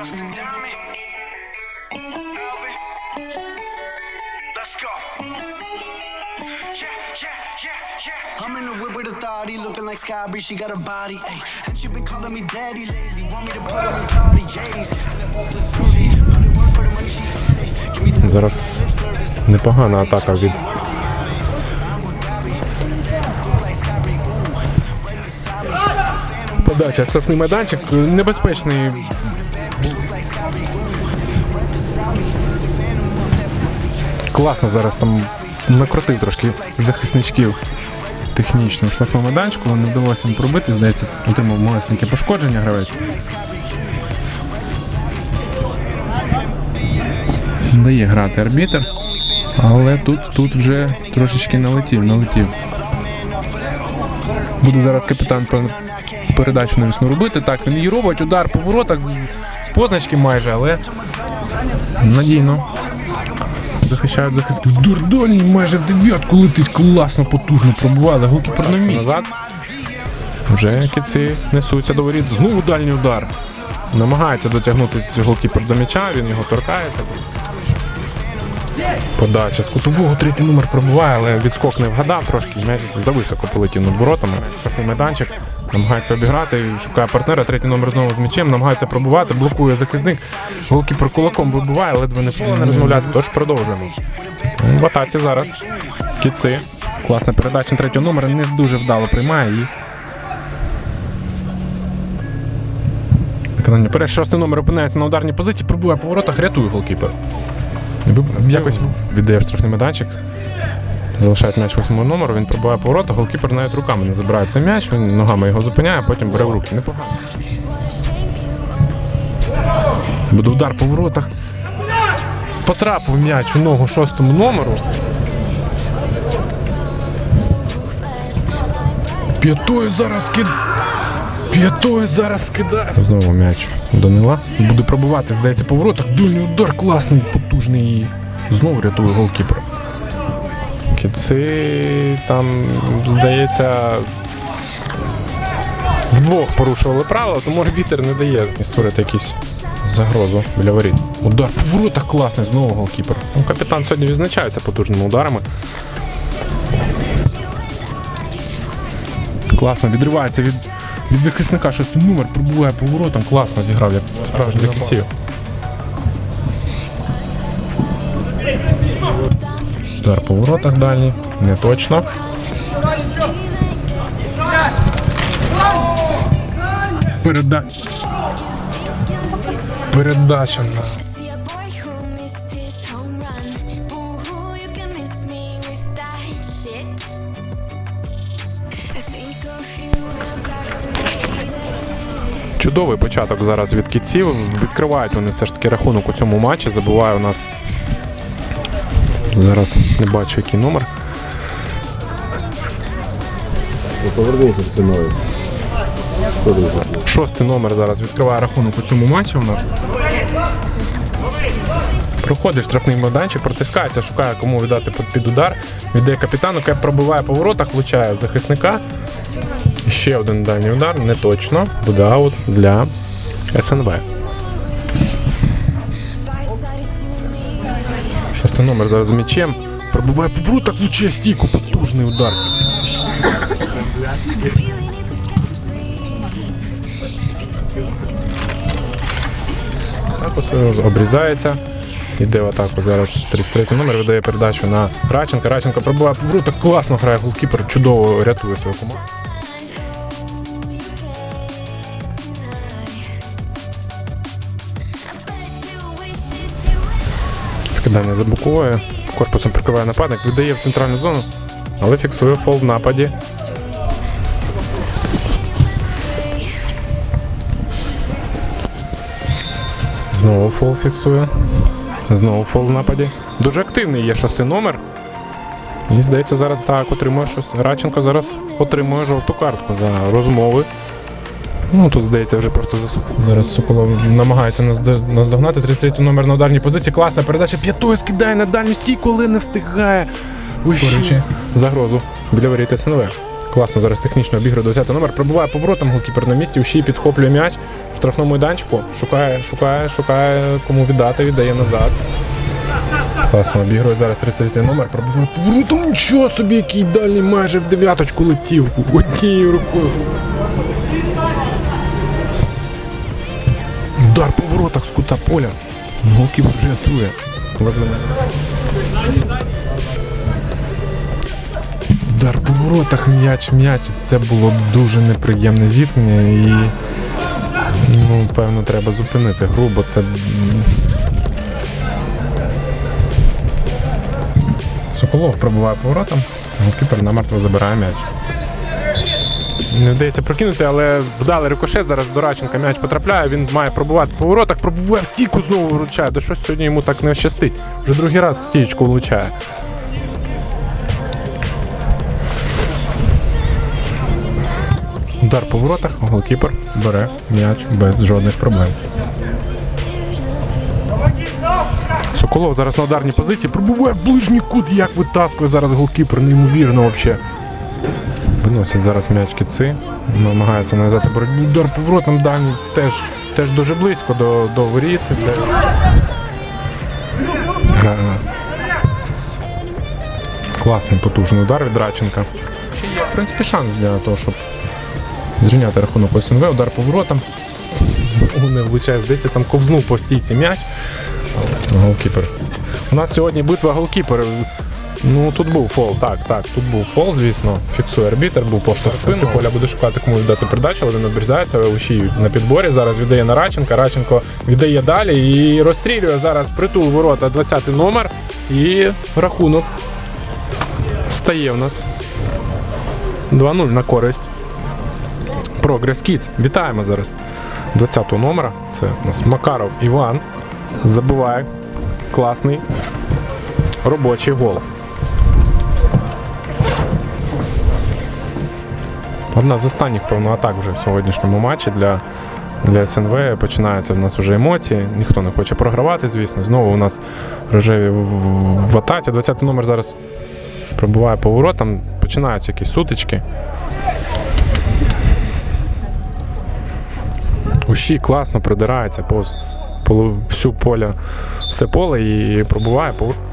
Justin Diamond. Alvin. Let's go. Yeah, yeah, yeah, yeah. I'm in the whip with authority, looking like Sky Bree, she got a body, ayy. And she been calling me daddy lately, want me to put her in party, J's. Deserve it, put it work for the money she's earning. Give me the Зараз непогана атака від подача. Штрафний майданчик небезпечний. Класно зараз там накрутив трошки захисничків технічно в штрафному майданчику, але не вдалося їм пробити. Здається, отримав малесеньке пошкодження гравець. Дає грати арбітер. Але тут, тут вже трошечки налетів, налетів. Буде зараз капітан пер- передачу навісно робити. Так, він її робить, удар по воротах з позначки майже, але надійно. Захищають захист. В дурдольній майже в дев'ятку летить класно, потужно пробували. Голкіпер на місці. Назад. Вже кіці несуться до воріт. Знову дальній удар. Намагається дотягнутися голкіпер до м'яча, він його торкається. Подача з кутового третій номер пробуває, але відскок не вгадав трошки. Зависоко полетів над воротами. Штрафний майданчик. Намагається обіграти, шукає партнера. Третій номер знову з м'ячем, намагається пробувати, блокує захисник. Голкіпер кулаком вибиває, ледве не не розмовляти. Тож продовжуємо. В атаці зараз. Кіци. Класна передача третього номера. Не дуже вдало приймає її. Виконання перед шостий номер опиняється на ударній позиції, пробує по воротах, рятує голкіпер. Якось віддає штрафний майданчик. Залишають м'яч восьмого номеру, він пробиває поворота, голкіпер навіть руками не забирає цей м'яч, він ногами його зупиняє, а потім бере в руки. Непогано. Буде удар по воротах. Потрапив м'яч в ногу шостому номеру. П'ятою зараз кид. П'ятою зараз скидає. Знову м'яч Данила. Буде пробувати, здається, по воротах. Дульний удар класний, потужний. Знову рятує голкіпер. Кіци там, здається, вдвох порушували правила, тому арбітер не дає створити якусь загрозу біля воріт. Удар по воротах класний, знову голкіпер. Ну, капітан сьогодні відзначається потужними ударами. Класно відривається від, від захисника. Щось номер пробуває по воротам. Класно зіграв, як справжній кінців. Удар по воротах дальній. Не точно. Переда... Передача на. Чудовий початок зараз від кітців. Відкривають вони все ж таки рахунок у цьому матчі. Забуває у нас. Зараз не бачу, який номер. Повернися спиною. Шостий номер зараз відкриває рахунок у цьому матчі у нас. Проходить штрафний майданчик, протискається, шукає кому віддати під- удар. Віддає капітану, кеп пробиває по воротах, влучає захисника. Ще один дальній удар, не точно. Буде аут для СНВ. Шостий номер зараз з м'ячем. Пробиває по воротах, влучає стійку, потужний удар. Так обрізається. Йде в атаку зараз 33 номер, видає передачу на Раченка. Раченко пробиває по воротах, класно грає голкіпер, чудово рятує свою команду. Вкидання заблоковує, корпусом прикриває нападник, віддає в центральну зону, але фіксує фол в нападі. Знову фол фіксує. Знову фол в нападі. Дуже активний є шостий номер. І здається, зараз так отримує. Радченко зараз отримує жовту картку за розмови. Ну тут здається вже просто засух. Зараз Соколов намагається назд- наздогнати. 33 номер на ударній позиції. Класна передача. П'ятою скидає на дальню стійку, але не встигає. Створюючи загрозу біля воріт СНВ. Класно, зараз технічно обігрує 10 номер. Пробуває поворотом, голкіпер на місці, Ущій підхоплює м'яч в штрафному майданчику. Шукає, шукає, шукає, кому віддати, віддає назад. Класно обігрує зараз 33 номер. Пробуває поворотом. Нічого собі, який дальній майже в дев'яточку летів. Однією рукою. Удар по воротах з кута поля. Голкіпер рятує. Удар по воротах, м'яч, м'яч. Це було дуже неприємне зіткнення і. Ну, певно, треба зупинити гру, бо це. Соколов пробуває поворотом, голкіпер намертво забирає м'яч. Не вдається прокинути, але вдалий рикошет зараз до Радченка м'яч потрапляє. Він має пробувати по воротах, пробуває стійку знову вручає. Да щось сьогодні йому так не щастить. Вже другий раз стійку влучає. Удар по воротах, голкіпер бере м'яч без жодних проблем. Соколов зараз на ударній позиції пробуває ближній кут, як витаскує зараз голкіпер, неймовірно взагалі. Виносять зараз м'яч кіци, намагаються нав'язати боротьбу. Удар поворотом дальній теж, теж дуже близько до, до воріт. Де... Класний потужний удар від Радченка. Ще є, в принципі, шанс для того, щоб зрівняти рахунок СНВ, удар поворотом. Не влучає, здається, там ковзнув по стійці м'яч. Голкіпер. У нас сьогодні битва голкіперів. Ну тут був фол, так, так, тут був фол, звісно. Фіксує арбітер, був поштовх центрі поля буде шукати, кому віддати передачу, але він обрізається, Ущій на підборі. Зараз віддає на Радченка. Радченко віддає далі і розстрілює зараз притул ворота 20 номер. І рахунок стає в нас 2-0 на користь. Прогрес Kids. Вітаємо зараз 20 номера. Це у нас Макаров Іван. Забиває класний робочий гол. Одна з останніх, певно, атак вже в сьогоднішньому матчі для, для СНВ. Починаються в нас вже емоції. Ніхто не хоче програвати, звісно. Знову у нас рожеві в, в, атаці. 20-й номер зараз пробуває поворотом. Починаються якісь сутички. Ущій класно придирається повз всю поля, все поле і пробуває поворот.